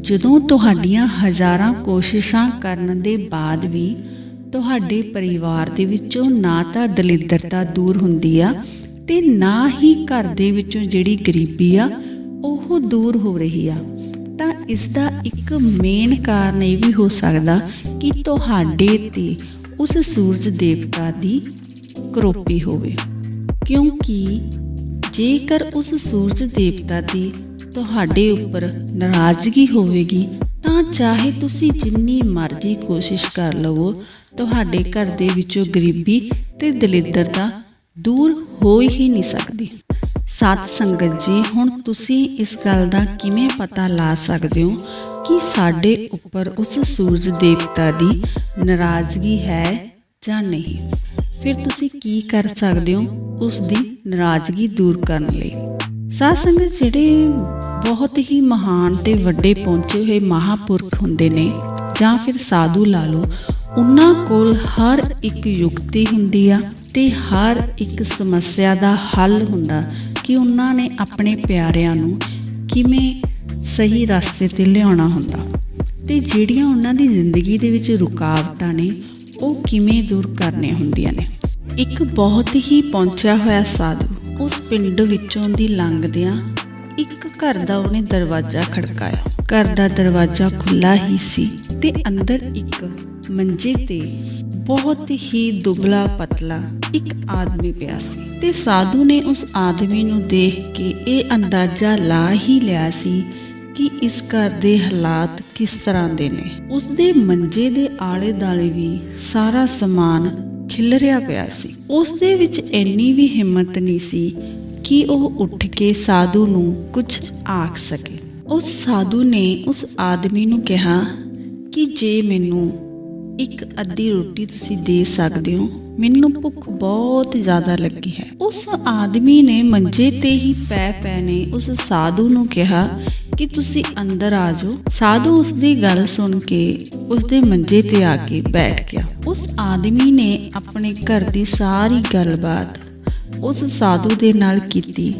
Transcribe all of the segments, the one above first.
ਜਦੋਂ ਤੁਹਾਡੀਆਂ ਹਜ਼ਾਰਾਂ ਕੋਸ਼ਿਸ਼ਾਂ ਕਰਨ ਦੇ ਬਾਅਦ ਵੀ ਤੁਹਾਡੇ ਪਰਿਵਾਰ ਦੇ ਵਿੱਚੋਂ ਨਾ ਤਾਂ ਦਲਿੱਦਰਤਾ ਦੂਰ ਹੁੰਦੀ ਆ ਤੇ ਨਾ ਹੀ ਘਰ ਦੇ ਵਿੱਚੋਂ ਜਿਹੜੀ ਗਰੀਬੀ ਆ, ਉਹ ਦੂਰ ਹੋ ਰਹੀ ਆ। ਤਾਂ ਇਸ ਦਾ ਇੱਕ ਮੇਨ ਕਾਰਨ ਇਹ ਵੀ ਹੋ ਸਕਦਾ ਕਿ ਤੁਹਾਡੇ ਤੇ ਉਸ ਸੂਰਜ ਦੇਵਤਾ ਦੀ ਕਰੋਪੀ ਹੋਵੇ। ਕਿਉਂਕਿ ਜੇਕਰ ਉਸ ਸੂਰਜ ਦੇਵਤਾ ਦੀ ਤੁਹਾਡੇ ਉੱਪਰ ਨਾਰਾਜ਼ਗੀ ਹੋਵੇਗੀ, ਤਾਂ ਚਾਹੇ ਤੁਸੀਂ ਜਿੰਨੀ ਮਰਜ਼ੀ ਕੋਸ਼ਿਸ਼ ਕਰ ਲਵੋ, ਤੁਹਾਡੇ ਘਰ ਦੇ ਵਿੱਚੋਂ ਗਰੀਬੀ ਤੇ ਦਲਿੱਦਰਤਾ ਦੂਰ ਹੋ ਹੀ ਨਹੀਂ ਸਕਦੀ। ਸਤ ਸੰਗਤ ਜੀ, ਹੁਣ ਤੁਸੀਂ ਇਸ ਗੱਲ ਦਾ ਕਿਵੇਂ ਪਤਾ ਲਾ ਸਕਦੇ ਹੋ ਕਿ ਸਾਡੇ ਉੱਪਰ ਉਸ ਸੂਰਜ ਦੇਵਤਾ ਦੀ ਨਾਰਾਜ਼ਗੀ ਹੈ ਜਾਂ ਨਹੀਂ? ਫਿਰ ਤੁਸੀਂ ਕੀ ਕਰ ਸਕਦੇ ਹੋ ਉਸ ਦੀ ਨਾਰਾਜ਼ਗੀ ਦੂਰ ਕਰਨ ਲਈ? ਸਾਧ ਸੰਗਤ ਜਿਹੜੇ ਬਹੁਤ ਹੀ ਮਹਾਨ ਤੇ ਵੱਡੇ ਪਹੁੰਚੇ ਹੋਏ ਮਹਾਪੁਰਖ ਹੁੰਦੇ ਨੇ ਜਾਂ ਫਿਰ ਸਾਧੂ ਲਾ ਲਓ, ਉਹਨਾਂ ਕੋਲ ਹਰ ਇੱਕ ਯੁਕਤੀ ਹੁੰਦੀ ਆ ਤੇ ਹਰ ਇੱਕ ਸਮੱਸਿਆ ਦਾ ਹੱਲ ਹੁੰਦਾ ਕਿ ਉਹਨਾਂ ਨੇ ਆਪਣੇ ਪਿਆਰਿਆਂ ਨੂੰ ਕਿਵੇਂ ਸਹੀ ਰਸਤੇ ਤੇ ਲਿਆਉਣਾ ਹੁੰਦਾ ਤੇ ਜਿਹੜੀਆਂ ਉਹਨਾਂ ਦੀ ਜ਼ਿੰਦਗੀ ਦੇ ਵਿੱਚ ਰੁਕਾਵਟਾਂ ਨੇ, ਉਹ ਕਿਵੇਂ ਦੂਰ ਕਰਨੀਆਂ ਹੁੰਦੀਆਂ ਨੇ। ਇੱਕ ਬਹੁਤ ਹੀ ਪਹੁੰਚਿਆ ਹੋਇਆ ਸਾਧੂ ਉਸ ਪਿੰਡ ਵਿੱਚੋਂ ਦੀ ਲੰਘਦਿਆਂ ਇੱਕ ਘਰ ਦਾ ਉਹਨੇ ਦਰਵਾਜ਼ਾ ਖੜਕਾਇਆ। ਘਰ ਦਾ ਦਰਵਾਜ਼ਾ ਖੁੱਲਾ ਹੀ ਸੀ ਤੇ ਅੰਦਰ ਇੱਕ ਮੰਜੇ ਤੇ ਬਹੁਤ ਹੀ ਦੁਬਲਾ ਪਤਲਾ ਇੱਕ ਆਦਮੀ ਪਿਆ ਸੀ ਤੇ ਸਾਧੂ ਨੇ ਉਸ ਆਦਮੀ ਨੂੰ ਦੇਖ ਕੇ ਇਹ ਅੰਦਾਜ਼ਾ ਲਾ ਹੀ ਲਿਆ ਸੀ ਕਿ ਇਸ ਘਰ ਦੇ ਹਾਲਾਤ ਕਿਸ ਤਰ੍ਹਾਂ ਦੇ ਨੇ। ਉਸ ਦੇ ਮੰਜੇ ਦੇ ਆਲੇ ਦਾਲੇ ਵੀ ਸਾਰਾ ਸਮਾਨ ਖਿਲਰਿਆ ਪਿਆ ਸੀ। ਉਸ ਦੇ ਵਿੱਚ ਇੰਨੀ ਵੀ ਹਿੰਮਤ ਨਹੀਂ ਸੀ ਕਿ ਉਹ ਉੱਠ ਕੇ ਸਾਧੂ ਨੂੰ ਕੁਝ ਆਖ ਸਕੇ। ਉਸ ਸਾਧੂ ਨੇ ਉਸ ਆਦਮੀ ਨੂੰ ਕਿਹਾ ਕਿ ਜੇ ਮੈਨੂੰ ਇੱਕ ਅੱਧੀ ਰੋਟੀ ਤੁਸੀਂ ਦੇ ਸਕਦੇ ਹੋ, ਮੈਨੂੰ ਭੁੱਖ ਬਹੁਤ ਜ਼ਿਆਦਾ ਲੱਗੀ ਹੈ। ਉਸ ਆਦਮੀ ਨੇ ਮੰਜੇ ਤੇ ਹੀ ਪੈ ਪੈ ਨੇ ਉਸ ਸਾਧੂ ਨੂੰ ਕਿਹਾ ਕਿ ਤੁਸੀਂ ਅੰਦਰ ਆ ਜਾਓ। ਸਾਧੂ ਉਸ ਦੀ ਗੱਲ ਸੁਣ ਕੇ ਉਸ ਦੇ ਮੰਜੇ ਤੇ ਆ ਕੇ ਬੈਠ ਗਿਆ। ਉਸ ਆਦਮੀ ਨੇ ਆਪਣੇ ਘਰ ਦੀ ਸਾਰੀ ਗੱਲਬਾਤ ਉਸ ਸਾਧੂ ਦੇ ਨਾਲ ਕੀਤੀ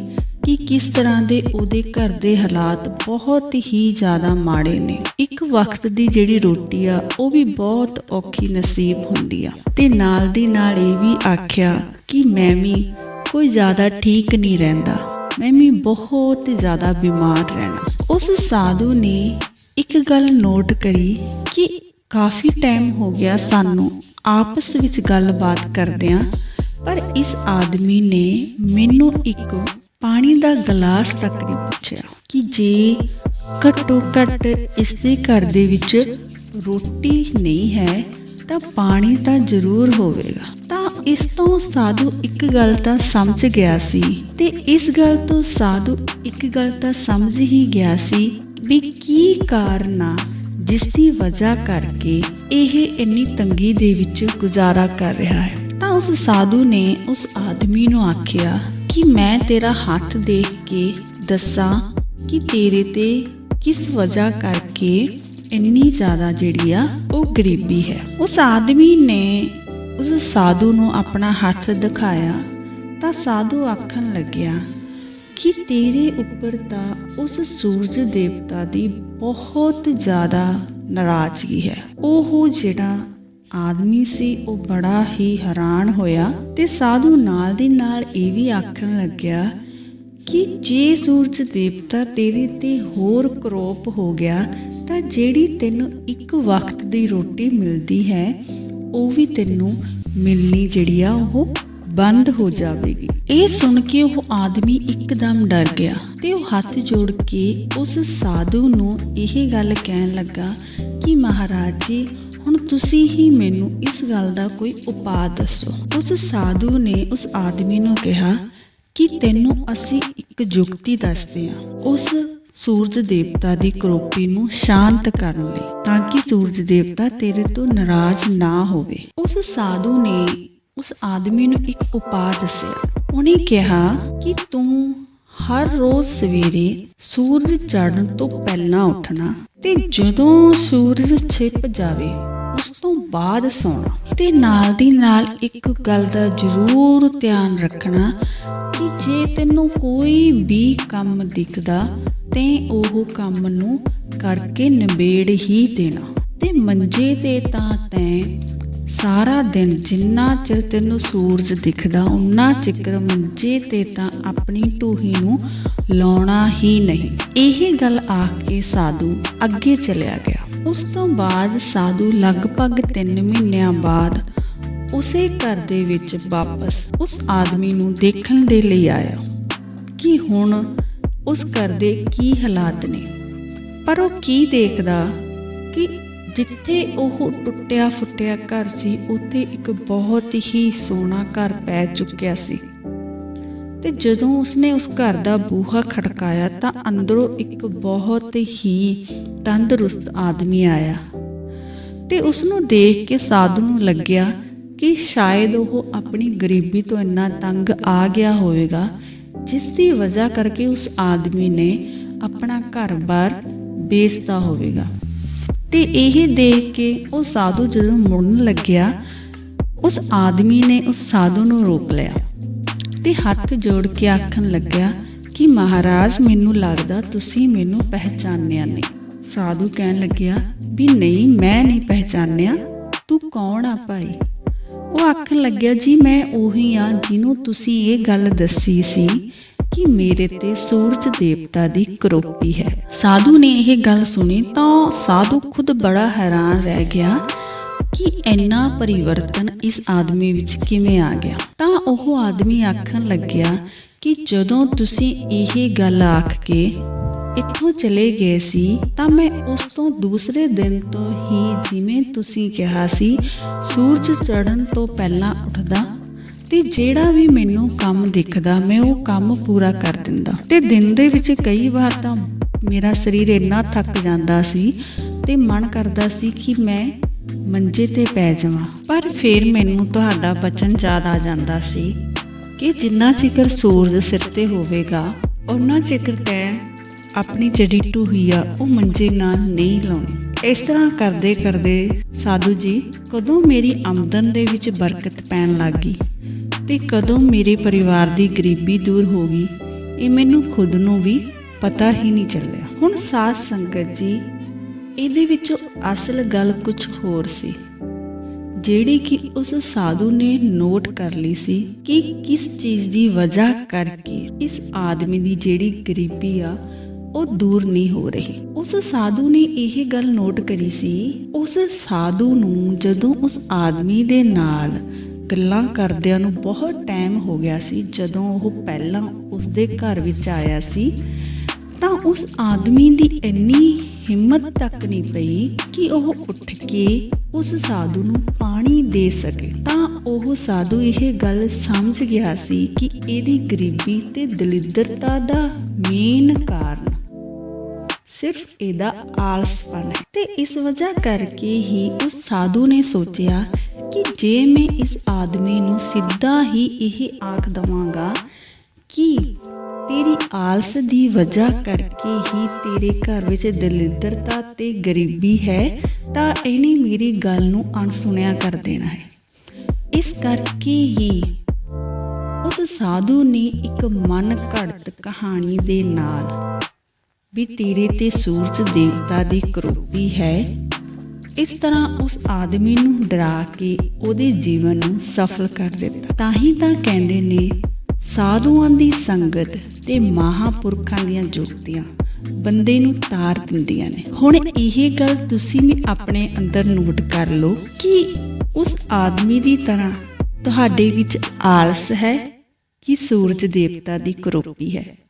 ਕਿ ਕਿਸ ਤਰ੍ਹਾਂ ਦੇ ਉਹਦੇ ਘਰ ਦੇ ਹਾਲਾਤ ਬਹੁਤ ਹੀ ਜ਼ਿਆਦਾ ਮਾੜੇ ਨੇ। ਇੱਕ ਵਕਤ ਦੀ ਜਿਹੜੀ ਰੋਟੀ ਆ, ਉਹ ਵੀ ਬਹੁਤ ਔਖੀ ਨਸੀਬ ਹੁੰਦੀ ਆ। ਤੇ ਨਾਲ ਦੀ ਨਾਲ ਇਹ ਵੀ ਆਖਿਆ ਕਿ ਮੈਂ ਵੀ ਕੋਈ ਜ਼ਿਆਦਾ ਠੀਕ ਨਹੀਂ ਰਹਿੰਦਾ। ਮੈਂ ਵੀ ਬਹੁਤ ਜ਼ਿਆਦਾ ਬਿਮਾਰ ਰਹਿਣਾ। ਉਸ ਸਾਧੂ ਨੇ ਇੱਕ ਗੱਲ ਨੋਟ ਕਰੀ ਕਿ ਕਾਫੀ ਟਾਈਮ ਹੋ ਗਿਆ ਸਾਨੂੰ ਆਪਸ ਵਿੱਚ ਗੱਲਬਾਤ ਕਰਦਿਆਂ ਪਰ ਇਸ ਆਦਮੀ ਨੇ ਮੈਨੂੰ ਇੱਕ ਪਾਣੀ ਦਾ ਗਲਾਸ ਤੱਕ ਨਹੀਂ ਪੁੱਛਿਆ ਕਿ ਜੇ ਘੱਟੋ ਘੱਟ ਇਸ ਦੇ ਘਰ ਦੇ ਵਿੱਚ ਰੋਟੀ ਨਹੀਂ ਹੈ, ਤਾਂ ਪਾਣੀ ਤਾਂ ਜ਼ਰੂਰ ਹੋਵੇਗਾ। ਤਾਂ ਇਸ ਤੋਂ ਸਾਧੂ ਇੱਕ ਗੱਲ ਤਾਂ ਸਮਝ ਗਿਆ ਸੀ ਤੇ ਇਸ ਗੱਲ ਤੋਂ ਸਾਧੂ ਇੱਕ ਗੱਲ ਤਾਂ ਸਮਝ ਹੀ ਗਿਆ ਸੀ ਵੀ ਕੀ ਕਾਰਨ ਆ ਜਿਸ ਦੀ ਵਜ੍ਹਾ ਕਰਕੇ ਇਹ ਇੰਨੀ ਤੰਗੀ ਦੇ ਵਿੱਚ ਗੁਜ਼ਾਰਾ ਕਰ ਰਿਹਾ ਹੈ। ਉਸ ਸਾਧੂ ਨੇ ਉਸ ਆਦਮੀ ਨੂੰ ਆਖਿਆ, ਕਿ ਮੈਂ ਤੇਰਾ ਹੱਥ ਦੇਖ ਕੇ ਦੱਸਾਂ ਕਿ ਤੇਰੇ ਤੇ ਕਿਸ ਵਜ੍ਹਾ ਕਰਕੇ ਇੰਨੀ ਜ਼ਿਆਦਾ ਜਿਹੜੀ ਆ ਉਹ ਗਰੀਬੀ ਹੈ? ਉਸ ਆਦਮੀ ਨੇ ਉਸ ਸਾਧੂ ਨੂੰ ਆਪਣਾ ਹੱਥ ਦਿਖਾਇਆ, ਤਾਂ ਸਾਧੂ ਆਖਣ ਲੱਗਿਆ, ਕਿ ਤੇਰੇ ਉੱਪਰ ਤਾਂ ਉਸ ਸੂਰਜ ਦੇਵਤਾ ਦੀ ਬਹੁਤ ਜ਼ਿਆਦਾ ਨਾਰਾਜ਼ਗੀ ਹੈ। ਉਹ ਜਿਹੜਾ ਆਦਮੀ ਸੀ, ਉਹ ਬੜਾ ਹੀ ਹੈਰਾਨ ਹੋਇਆ ਤੇ ਸਾਧੂ ਨਾਲ ਦੀ ਨਾਲ ਇਹ ਵੀ ਆਖਣ ਲੱਗਿਆ, ਕਿ ਜੇ ਸੂਰਜ ਦੇਵਤਾ ਤੇਰੇ ਤੇ ਹੋਰ ਕਰੋਪ ਹੋ ਗਿਆ, ਤਾਂ ਜਿਹੜੀ ਤੈਨੂੰ ਇੱਕ ਵਕਤ ਦੀ ਰੋਟੀ ਮਿਲਦੀ ਹੈ, ਉਹ ਵੀ ਤੈਨੂੰ ਮਿਲਣੀ ਜਿਹੜੀ ਆ, ਉਹ ਬੰਦ ਹੋ ਜਾਵੇਗੀ। ਇਹ ਸੁਣ ਕੇ ਉਹ ਆਦਮੀ ਇੱਕਦਮ ਡਰ ਗਿਆ ਤੇ ਉਹ ਹੱਥ ਜੋੜ ਕੇ ਉਸ ਸਾਧੂ ਨੂੰ ਇਹ ਗੱਲ ਕਹਿਣ ਲੱਗਾ ਕਿ ਮਹਾਰਾਜ ਜੀ ਹੁਣ ਤੁਸੀਂ ਹੀ ਮੈਨੂੰ ਇਸ ਗੱਲ ਦਾ ਕੋਈ ਉਪਾਅ ਦੱਸੋ। ਉਸ ਸਾਧੂ ਨੇ ਉਸ ਆਦਮੀ ਨੂੰ ਕਿਹਾ ਕਿ ਤੈਨੂੰ ਅਸੀਂ ਇੱਕ ਜੁਗਤੀ ਦੱਸਦੇ ਹਾਂ। ਉਸ ਸੂਰਜ ਦੇਵਤਾ ਦੀ ਕਰੋਪੀ ਨੂੰ ਸ਼ਾਂਤ ਕਰਨ ਲਈ, ਤਾਂ ਕਿ ਸੂਰਜ ਦੇਵਤਾ ਤੇਰੇ ਤੋਂ ਨਾਰਾਜ਼ ਨਾ ਹੋਵੇ। ਉਸ ਸਾਧੂ ਨੇ ਉਸ ਆਦਮੀ ਨੂੰ ਇੱਕ ਉਪਾਅ ਦੱਸਿਆ। ਉਹਨੇ ਕਿਹਾ ਕਿ ਤੂੰ ਹਰ ਰੋਜ਼ ਸਵੇਰੇ ਸੂਰਜ ਚੜ੍ਹਨ ਤੋਂ ਪਹਿਲਾਂ ਉੱਠਣਾ ਤੇ ਜਦੋਂ ਸੂਰਜ ਛਿਪ ਜਾਵੇ, ਉਸ ਤੋਂ ਬਾਅਦ ਸੌਣਾ। ਤੇ ਨਾਲ ਦੀ ਨਾਲ ਇੱਕ ਗੱਲ ਦਾ ਜ਼ਰੂਰ ਧਿਆਨ ਰੱਖਣਾ ਕਿ ਜੇ ਤੈਨੂੰ ਕੋਈ ਵੀ ਕੰਮ ਦਿਖਦਾ, ਤੇ ਉਹ ਕੰਮ ਨੂੰ ਕਰਕੇ ਨਿਬੇੜ ਹੀ ਦੇਣਾ। ਤੇ ਮੰਜੇ ਤੇ ਤਾਂ ਤੈਂ ਸਾਰਾ ਦਿਨ ਜਿੰਨਾ ਚਿਰ ਤੈਨੂੰ ਸੂਰਜ ਦਿਖਦਾ, ਉਨਾ ਚਿਰ ਮੰਜੇ ਤੇ ਤਾਂ ਆਪਣੀ ਢੂਹੀ ਨੂੰ ਲਾਉਣਾ ਹੀ ਨਹੀਂ। ਇਹ ਗੱਲ ਆਖ ਕੇ ਸਾਧੂ ਅੱਗੇ ਚਲਿਆ ਗਿਆ। ਉਸ ਤੋਂ ਬਾਅਦ ਸਾਧੂ ਲਗਭਗ 3 ਮਹੀਨਿਆਂ ਬਾਅਦ ਉਸੇ ਘਰ ਦੇ ਵਿੱਚ ਵਾਪਸ ਉਸ ਆਦਮੀ ਨੂੰ ਦੇਖਣ ਦੇ ਲਈ ਆਇਆ ਕਿ ਹੁਣ ਉਸ ਘਰ ਦੇ ਕੀ ਹਾਲਾਤ ਨੇ। ਪਰ ਉਹ ਕੀ ਦੇਖਦਾ ਕਿ ਜਿੱਥੇ ਉਹ ਟੁੱਟਿਆ ਫੁੱਟਿਆ ਘਰ ਸੀ, ਉੱਥੇ ਇੱਕ ਬਹੁਤ ਹੀ ਸੋਹਣਾ ਘਰ ਪੈ ਚੁੱਕਿਆ ਸੀ। ਤੇ ਜਦੋਂ ਉਸਨੇ ਉਸ ਘਰ ਦਾ ਬੂਹਾ ਖੜਕਾਇਆ, ਤਾਂ ਅੰਦਰੋਂ ਇੱਕ ਬਹੁਤ ਹੀ ਤੰਦਰੁਸਤ ਆਦਮੀ ਆਇਆ। ਤੇ ਉਸ ਨੂੰ ਦੇਖ ਕੇ ਸਾਧੂ ਨੂੰ ਲੱਗਿਆ ਕਿ ਸ਼ਾਇਦ ਉਹ ਆਪਣੀ ਗਰੀਬੀ ਤੋਂ ਇੰਨਾ ਤੰਗ ਆ ਗਿਆ ਹੋਵੇਗਾ, ਜਿਸ ਦੀ ਵਜ੍ਹਾ ਕਰਕੇ ਉਸ ਆਦਮੀ ਨੇ ਆਪਣਾ ਘਰ-ਬਾਰ ਵੇਚਦਾ ਹੋਵੇਗਾ। ਤੇ ਇਹ ਦੇਖ ਕੇ ਉਹ ਸਾਧੂ ਜਦੋਂ ਮੁੜਨ ਲੱਗਿਆ, ਉਸ ਆਦਮੀ ਨੇ ਉਸ ਸਾਧੂ ਨੂੰ ਰੋਕ ਲਿਆ ਤੇ ਹੱਥ ਜੋੜ ਕੇ ਆਖਣ ਲੱਗਿਆ ਕਿ ਮਹਾਰਾਜ, ਮੈਨੂੰ ਲੱਗਦਾ ਤੁਸੀਂ ਮੈਨੂੰ ਪਹਿਚਾਨਿਆ ਨਹੀਂ ਸਾਧੂ ਕਹਿਣ ਲੱਗਿਆ, ਵੀ ਨਹੀਂ, ਮੈਂ ਨਹੀਂ ਪਹਿਚਾਨਿਆ, ਤੂੰ ਕੌਣ ਆ ਭਾਈ? ਉਹ ਆਖਣ ਲੱਗਿਆ, ਜੀ ਮੈਂ ਉਹੀ ਆ ਜਿਹਨੂੰ ਤੁਸੀਂ ਇਹ ਗੱਲ ਦੱਸੀ ਸੀ ਕਿ ਮੇਰੇ ਤੇ ਸੂਰਜ ਦੇਵਤਾ ਦੀ ਕਰੋਪੀ ਹੈ। ਸਾਧੂ ਨੇ ਇਹ ਗੱਲ ਸੁਣੀ ਤਾਂ ਸਾਧੂ ਖੁਦ ਬੜਾ ਹੈਰਾਨ ਰਹਿ ਗਿਆ ਕਿ ਇੰਨਾ ਪਰਿਵਰਤਨ ਇਸ ਆਦਮੀ ਵਿੱਚ ਕਿਵੇਂ ਆ ਗਿਆ। ਤਾਂ ਉਹ ਆਦਮੀ ਆਖਣ ਲੱਗਿਆ ਕਿ ਜਦੋਂ ਤੁਸੀਂ ਇਹ ਗੱਲ ਆਖ ਕੇ ਇੱਥੋਂ ਚਲੇ ਗਏ ਸੀ ਤਾਂ ਮੈਂ ਉਸ ਤੋਂ ਦੂਸਰੇ ਦਿਨ ਤੋਂ ਹੀ ਜਿਵੇਂ ਤੁਸੀਂ ਕਿਹਾ ਸੀ, ਸੂਰਜ ਚੜ੍ਹਨ ਤੋਂ ਪਹਿਲਾਂ ਉੱਠਦਾ ਤੇ ਜਿਹੜਾ ਵੀ ਮੈਨੂੰ ਕੰਮ ਦਿਖਦਾ, ਮੈਂ ਉਹ ਕੰਮ ਪੂਰਾ ਕਰ ਦਿੰਦਾ। ਤੇ ਦਿਨ ਦੇ ਵਿੱਚ ਕਈ ਵਾਰ ਤਾਂ ਮੇਰਾ ਸਰੀਰ ਇੰਨਾ ਥੱਕ ਜਾਂਦਾ ਸੀ ਤੇ ਮਨ ਕਰਦਾ ਸੀ ਕਿ ਮੈਂ ਮੰਜੇ ਤੇ ਪੈ ਜਾਵਾਂ। ਪਰ ਫਿਰ ਮੈਨੂੰ ਤੁਹਾਡਾ ਬਚਨ ਯਾਦ ਆ ਜਾਂਦਾ ਸੀ ਕਿ ਜਿੰਨਾ ਚਿਕਰ ਸੂਰਜ ਸਿਰ ਤੇ ਹੋਵੇਗਾ ਉਹਨਾਂ ਚਿਕਰ ਤੈ ਆਪਣੀ ਜਿਹੜੀ ਢੂਹੀ ਆ, ਉਹ ਮੰਜੇ ਨਾਲ ਨਹੀਂ ਲਾਉਣੀ। ਇਸ ਤਰ੍ਹਾਂ ਕਰਦੇ ਕਰਦੇ ਸਾਧੂ ਜੀ, ਕਦੋਂ ਮੇਰੀ ਆਮਦਨ ਦੇ ਵਿੱਚ ਬਰਕਤ ਪੈਣ ਲੱਗੀ ਤੇ ਕਦੋਂ ਮੇਰੇ ਪਰਿਵਾਰ ਦੀ ਗਰੀਬੀ ਦੂਰ ਹੋ ਗਈ, ਇਹ ਮੈਨੂੰ ਖੁਦ ਨੂੰ ਵੀ ਪਤਾ ਹੀ ਨਹੀਂ ਚੱਲਿਆ। ਹੁਣ ਸਾਧ ਸੰਗਤ ਜੀ, ਇਹਦੇ ਵਿੱਚੋਂ ਅਸਲ ਗੱਲ ਕੁਝ ਹੋਰ ਸੀ। ਜਿਹੜੀ ਕਿ ਉਸ ਸਾਧੂ ਨੇ ਨੋਟ ਕਰ ਲਈ ਸੀ ਕਿ ਕਿਸ ਚੀਜ਼ ਦੀ ਵਜ੍ਹਾ ਕਰਕੇ ਇਸ ਆਦਮੀ ਦੀ ਜਿਹੜੀ ਗਰੀਬੀ ਆ, ਉਹ ਦੂਰ ਨਹੀਂ ਹੋ ਰਹੀ। ਉਸ ਸਾਧੂ ਨੇ ਇਹ ਗੱਲ ਨੋਟ ਕਰੀ ਸੀ, ਉਸ ਸਾਧੂ ਨੂੰ ਜਦੋਂ ਉਸ ਆਦਮੀ ਦੇ ਨਾਲ ਗੱਲਾਂ ਕਰਦਿਆਂ ਨੂੰ ਬਹੁਤ ਟਾਈਮ ਹੋ ਗਿਆ ਸੀ। ਜਦੋਂ ਉਹ ਪਹਿਲਾਂ ਉਸਦੇ ਘਰ ਵਿੱਚ ਆਇਆ ਸੀ, ਤਾਂ ਉਸ ਆਦਮੀ ਦੀ ਇੰਨੀ ਹਿੰਮਤ ਤੱਕ ਨਹੀਂ ਪਈ ਕਿ ਉਹ ਉੱਠ ਕੇ ਉਸ ਸਾਧੂ ਨੂੰ ਪਾਣੀ ਦੇ ਸਕੇ। ਤਾਂ ਉਹ ਸਾਧੂ ਇਹ ਗੱਲ ਸਮਝ ਗਿਆ ਸੀ ਕਿ ਇਹਦੀ ਗਰੀਬੀ ਤੇ ਦਲਿੱਦਰਤਾ ਦਾ ਮੇਨ ਕਾਰਨ ਸਿਰਫ ਇਹਦਾ ਆਲਸਪਨ ਹੈ ਤੇ ਇਸ ਵਜ੍ਹਾ ਕਰਕੇ ਹੀ ਉਸ ਸਾਧੂ ਨੇ ਸੋਚਿਆ ਕਿ ਜੇ ਮੈਂ ਇਸ ਆਦਮੀ ਨੂੰ ਸਿੱਧਾ ਹੀ ਇਹ ਆਖ ਦਵਾਂਗਾ ਕਿ ਤੇਰੀ ਆਲਸ ਦੀ ਵਜ੍ਹਾ ਕਰਕੇ ਹੀ ਤੇਰੇ ਘਰ ਵਿੱਚ ਦਲਿੱਦਰਤਾ ਤੇ ਗਰੀਬੀ ਹੈ, ਤਾਂ ਇਹਨੇ ਮੇਰੀ ਗੱਲ ਨੂੰ ਅਣਸੁਣਿਆ ਕਰ ਦੇਣਾ ਹੈ। ਇਸ ਕਰਕੇ ਹੀ ਉਸ ਸਾਧੂ ਨੇ ਇੱਕ ਮਨ ਘੜਤ ਕਹਾਣੀ ਦੇ ਨਾਲ ਵੀ ਤੇਰੇ ਤੇ ਸੂਰਜ ਦੇਵਤਾ ਦੀ ਕਰੋਪੀ ਹੈ। ਇਸ ਤਰ੍ਹਾਂ ਉਸ ਆਦਮੀ ਨੂੰ ਡਰਾ ਕੇ ਉਹਦੇ ਜੀਵਨ ਨੂੰ ਸਫਲ ਕਰ ਦਿੱਤਾ। ਤਾਂ ਹੀ ਤਾਂ ਕਹਿੰਦੇ ਨੇ, ਸਾਧੂਆਂ ਦੀ ਸੰਗਤ ਤੇ ਮਹਾਪੁਰਖਾਂ ਦੀਆਂ ਜੁਗਤੀਆਂ ਬੰਦੇ ਨੂੰ ਤਾਰ ਦਿੰਦੀਆਂ ਨੇ। ਹੁਣ ਇਹ ਗੱਲ ਤੁਸੀਂ ਵੀ ਆਪਣੇ ਅੰਦਰ ਨੋਟ ਕਰ ਲਓ ਕਿ ਉਸ ਆਦਮੀ ਦੀ ਤਰ੍ਹਾਂ ਤੁਹਾਡੇ ਵਿੱਚ ਆਲਸ ਹੈ ਕਿ ਸੂਰਜ ਦੇਵਤਾ ਦੀ ਕਰੋਪੀ ਹੈ।